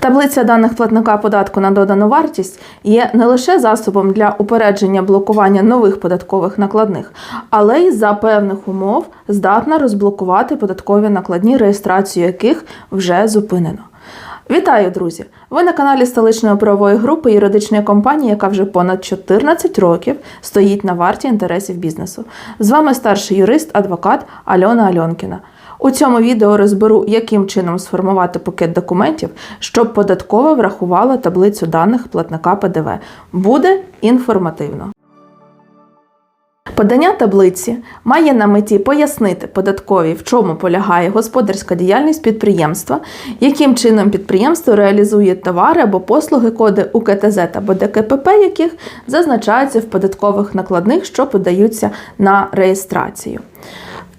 Таблиця даних платника податку на додану вартість є не лише засобом для упередження блокування нових податкових накладних, але й за певних умов здатна розблокувати податкові накладні, реєстрацію яких вже зупинено. Вітаю, друзі! Ви на каналі столичної правової групи юридичної компанії, яка вже понад 14 років стоїть на варті інтересів бізнесу. З вами старший юрист, адвокат Альона Альонкіна. У цьому відео розберу, яким чином сформувати пакет документів, щоб податкова врахувала таблицю даних платника ПДВ. Буде інформативно. Подання таблиці має на меті пояснити податковій, в чому полягає господарська діяльність підприємства, яким чином підприємство реалізує товари або послуги, коди УКТЗ або ДКПП, яких зазначаються в податкових накладних, що подаються на реєстрацію.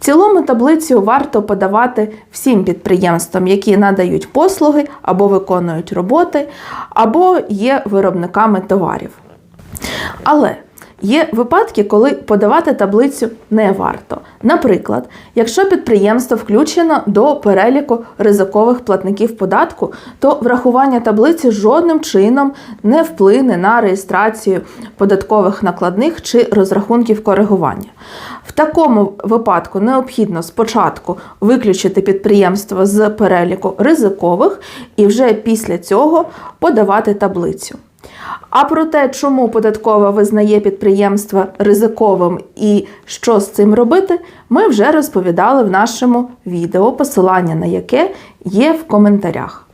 Цілому таблицю варто подавати всім підприємствам, які надають послуги або виконують роботи, або є виробниками товарів. Але Є випадки, коли подавати таблицю не варто. Наприклад, якщо підприємство включено до переліку ризикових платників податку, то врахування таблиці жодним чином не вплине на реєстрацію податкових накладних чи розрахунків коригування. В такому випадку необхідно спочатку виключити підприємство з переліку ризикових і вже після цього подавати таблицю. А про те, чому податкова визнає підприємство ризиковим і що з цим робити, ми вже розповідали в нашому відео, посилання на яке є в коментарях.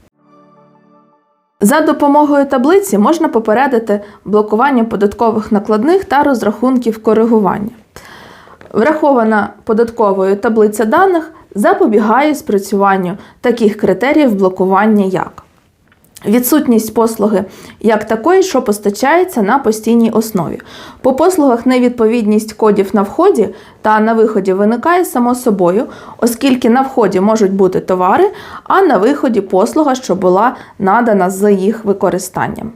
За допомогою таблиці можна попередити блокування податкових накладних та розрахунків коригування. Врахована податковою таблиця даних запобігає спрацюванню таких критеріїв блокування, як Відсутність послуги як такої, що постачається на постійній основі. По послугах невідповідність кодів на вході та на виході виникає само собою, оскільки на вході можуть бути товари, а на виході послуга, що була надана з їх використанням.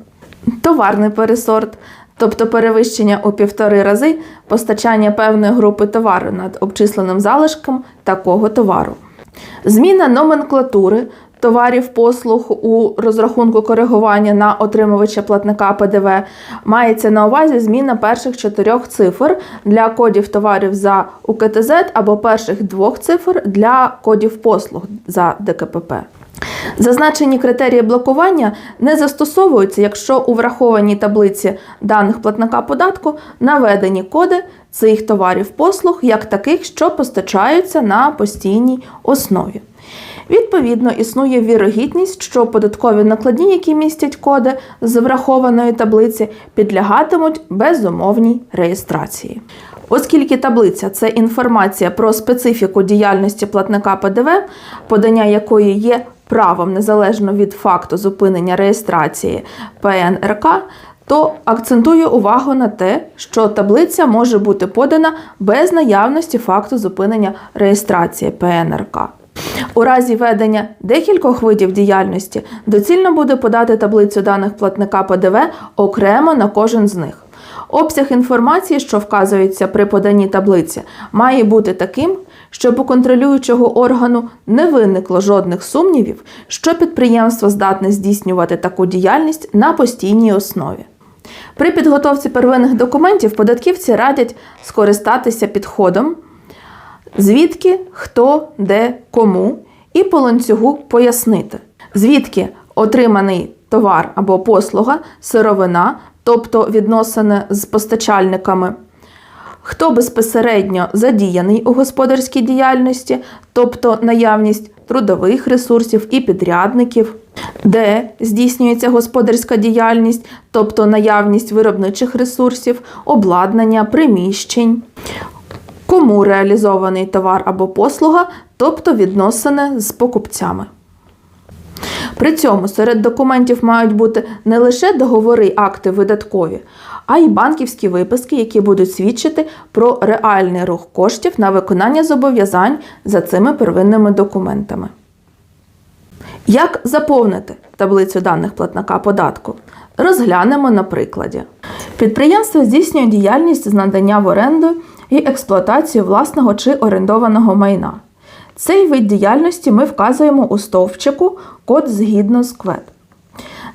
Товарний пересорт, тобто перевищення у півтори рази постачання певної групи товару над обчисленим залишком такого товару. Зміна номенклатури товарів послуг у розрахунку коригування на отримувача платника ПДВ мається на увазі зміна перших чотирьох цифр для кодів товарів за УКТЗ або перших двох цифр для кодів послуг за ДКПП. Зазначені критерії блокування не застосовуються, якщо у врахованій таблиці даних платника податку наведені коди цих товарів послуг як таких, що постачаються на постійній основі. Відповідно, існує вірогідність, що податкові накладні, які містять коди з врахованої таблиці, підлягатимуть безумовній реєстрації. Оскільки таблиця це інформація про специфіку діяльності платника ПДВ, подання якої є правом незалежно від факту зупинення реєстрації ПНРК, то акцентую увагу на те, що таблиця може бути подана без наявності факту зупинення реєстрації ПНРК. У разі ведення декількох видів діяльності доцільно буде подати таблицю даних платника ПДВ окремо на кожен з них. Обсяг інформації, що вказується при поданні таблиці, має бути таким, щоб у контролюючого органу не виникло жодних сумнівів, що підприємство здатне здійснювати таку діяльність на постійній основі. При підготовці первинних документів податківці радять скористатися підходом звідки, хто, де, кому, і по ланцюгу пояснити, звідки отриманий товар або послуга, сировина, тобто відносини з постачальниками. Хто безпосередньо задіяний у господарській діяльності, тобто наявність трудових ресурсів і підрядників, де здійснюється господарська діяльність, тобто наявність виробничих ресурсів, обладнання, приміщень, кому реалізований товар або послуга, тобто відносини з покупцями. При цьому серед документів мають бути не лише договори акти видаткові, а й банківські виписки, які будуть свідчити про реальний рух коштів на виконання зобов'язань за цими первинними документами. Як заповнити таблицю даних платника податку? Розглянемо на прикладі. Підприємство здійснює діяльність з надання в оренду і експлуатацію власного чи орендованого майна. Цей вид діяльності ми вказуємо у стовпчику код згідно з КВЕД.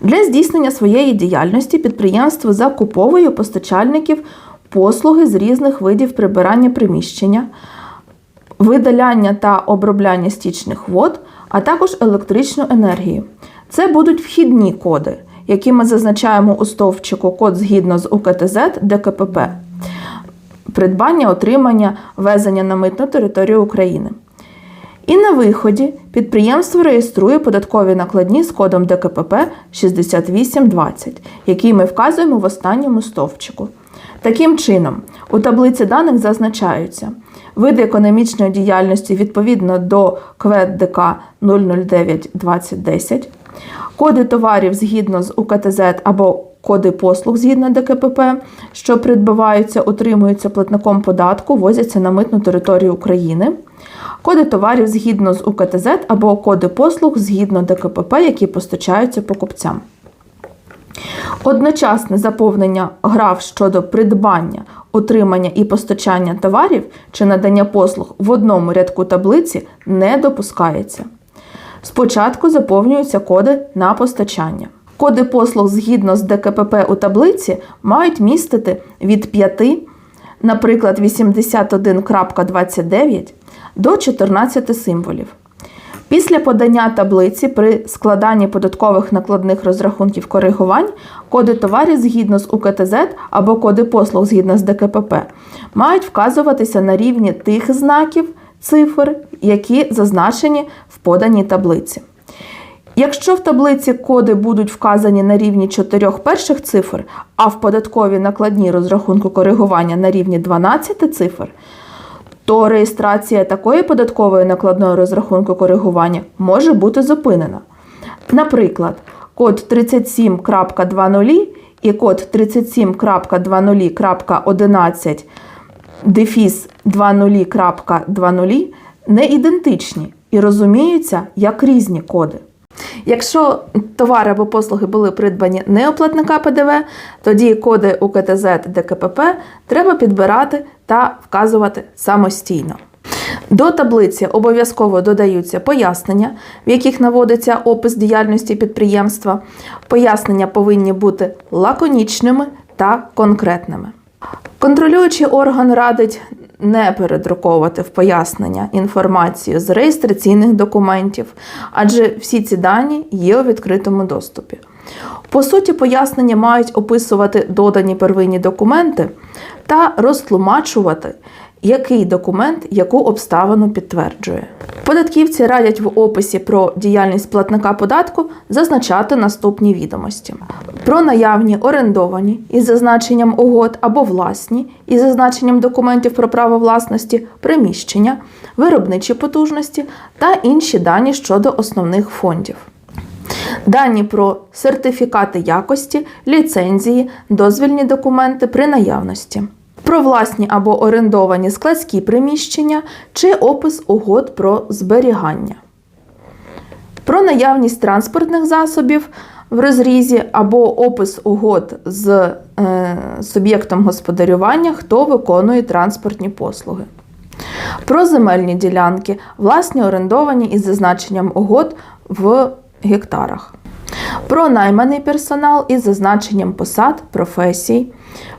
Для здійснення своєї діяльності підприємство закуповує постачальників послуги з різних видів прибирання приміщення, видаляння та обробляння стічних вод, а також електричну енергію. Це будуть вхідні коди, які ми зазначаємо у стовпчику код згідно з УКТЗ ДКПП. Придбання, отримання, везення на митну територію України. І на виході підприємство реєструє податкові накладні з кодом ДКПП 6820, який ми вказуємо в останньому стовпчику. Таким чином, у таблиці даних зазначаються види економічної діяльності відповідно до КВЕД ДК 009-2010, коди товарів згідно з УКТЗ або коди послуг згідно ДКПП, що придбаваються, отримуються платником податку, возяться на митну територію України, коди товарів згідно з УКТЗ або коди послуг згідно ДКПП, які постачаються покупцям. Одночасне заповнення граф щодо придбання, отримання і постачання товарів чи надання послуг в одному рядку таблиці не допускається. Спочатку заповнюються коди на постачання. Коди послуг згідно з ДКПП у таблиці мають містити від 5, наприклад, 81.29 до 14 символів. Після подання таблиці при складанні податкових накладних розрахунків коригувань коди товарів згідно з УКТЗ або коди послуг згідно з ДКПП мають вказуватися на рівні тих знаків цифр, які зазначені в поданій таблиці. Якщо в таблиці коди будуть вказані на рівні чотирьох перших цифр, а в податковій накладній розрахунку коригування на рівні 12 цифр, то реєстрація такої податкової накладної розрахунку коригування може бути зупинена. Наприклад, код 37.20 і код 37.20.11 дефіс 20.20 не ідентичні і розуміються як різні коди. Якщо товари або послуги були придбані не у платника ПДВ, тоді коди УКТЗ та ДКПП треба підбирати та вказувати самостійно. До таблиці обов'язково додаються пояснення, в яких наводиться опис діяльності підприємства. Пояснення повинні бути лаконічними та конкретними. Контролюючий орган радить не передруковувати в пояснення інформацію з реєстраційних документів, адже всі ці дані є у відкритому доступі. По суті, пояснення мають описувати додані первинні документи та розтлумачувати, який документ яку обставину підтверджує. Податківці радять в описі про діяльність платника податку зазначати наступні відомості: про наявні орендовані із зазначенням угод або власні із зазначенням документів про право власності, приміщення, виробничі потужності та інші дані щодо основних фондів. Дані про сертифікати якості, ліцензії, дозвільні документи при наявності, про власні або орендовані складські приміщення чи опис угод про зберігання, про наявність транспортних засобів в розрізі або опис угод з е, суб'єктом господарювання, хто виконує транспортні послуги. Про земельні ділянки, власні орендовані із зазначенням угод в гектарах. Про найманий персонал із зазначенням посад, професій,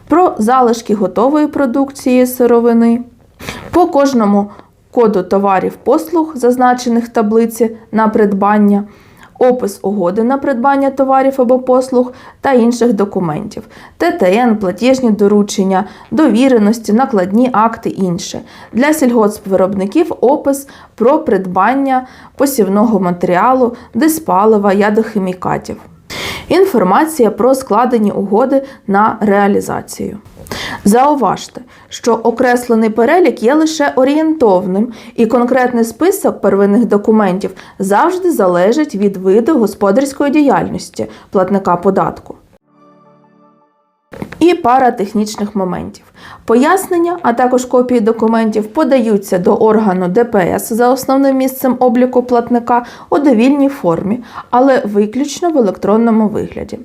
про залишки готової продукції сировини. По кожному коду товарів послуг, зазначених в таблиці на придбання, опис угоди на придбання товарів або послуг та інших документів, ТТН, платіжні доручення, довіреності, накладні акти інше. Для сільгоспвиробників опис про придбання посівного матеріалу, диспалива, ядохімікатів. Інформація про складені угоди на реалізацію. Зауважте, що окреслений перелік є лише орієнтовним, і конкретний список первинних документів завжди залежить від виду господарської діяльності платника податку. І пара технічних моментів. Пояснення, а також копії документів подаються до органу ДПС за основним місцем обліку платника у довільній формі, але виключно в електронному вигляді.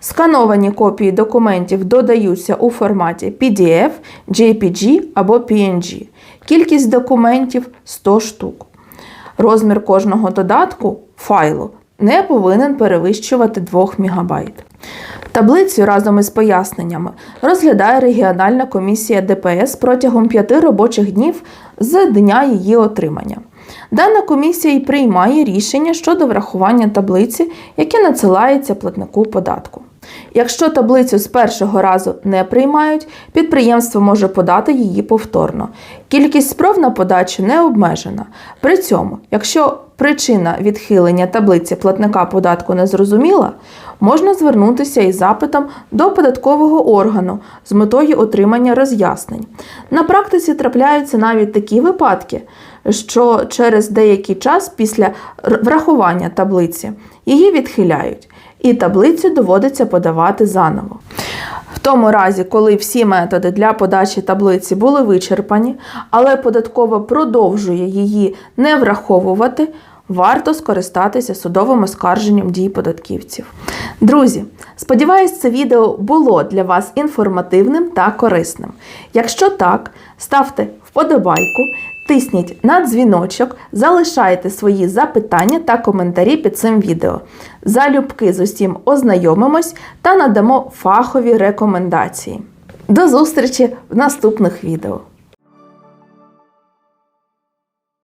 Скановані копії документів додаються у форматі PDF, JPG або PNG. Кількість документів 100 штук. Розмір кожного додатку файлу не повинен перевищувати 2 МБ. Таблицю разом із поясненнями розглядає регіональна комісія ДПС протягом 5 робочих днів з дня її отримання. Дана комісія і приймає рішення щодо врахування таблиці, яке надсилається платнику податку. Якщо таблицю з першого разу не приймають, підприємство може подати її повторно. Кількість спроб на подачу не обмежена. При цьому, якщо причина відхилення таблиці платника податку не зрозуміла, можна звернутися із запитом до податкового органу з метою отримання роз'яснень. На практиці трапляються навіть такі випадки, що через деякий час після врахування таблиці її відхиляють, і таблицю доводиться подавати заново. В тому разі, коли всі методи для подачі таблиці були вичерпані, але податкова продовжує її не враховувати, варто скористатися судовим оскарженням дій податківців. Друзі, сподіваюсь, це відео було для вас інформативним та корисним. Якщо так, ставте вподобайку, тисніть на дзвіночок, залишайте свої запитання та коментарі під цим відео. Залюбки з усім ознайомимось та надамо фахові рекомендації. До зустрічі в наступних відео!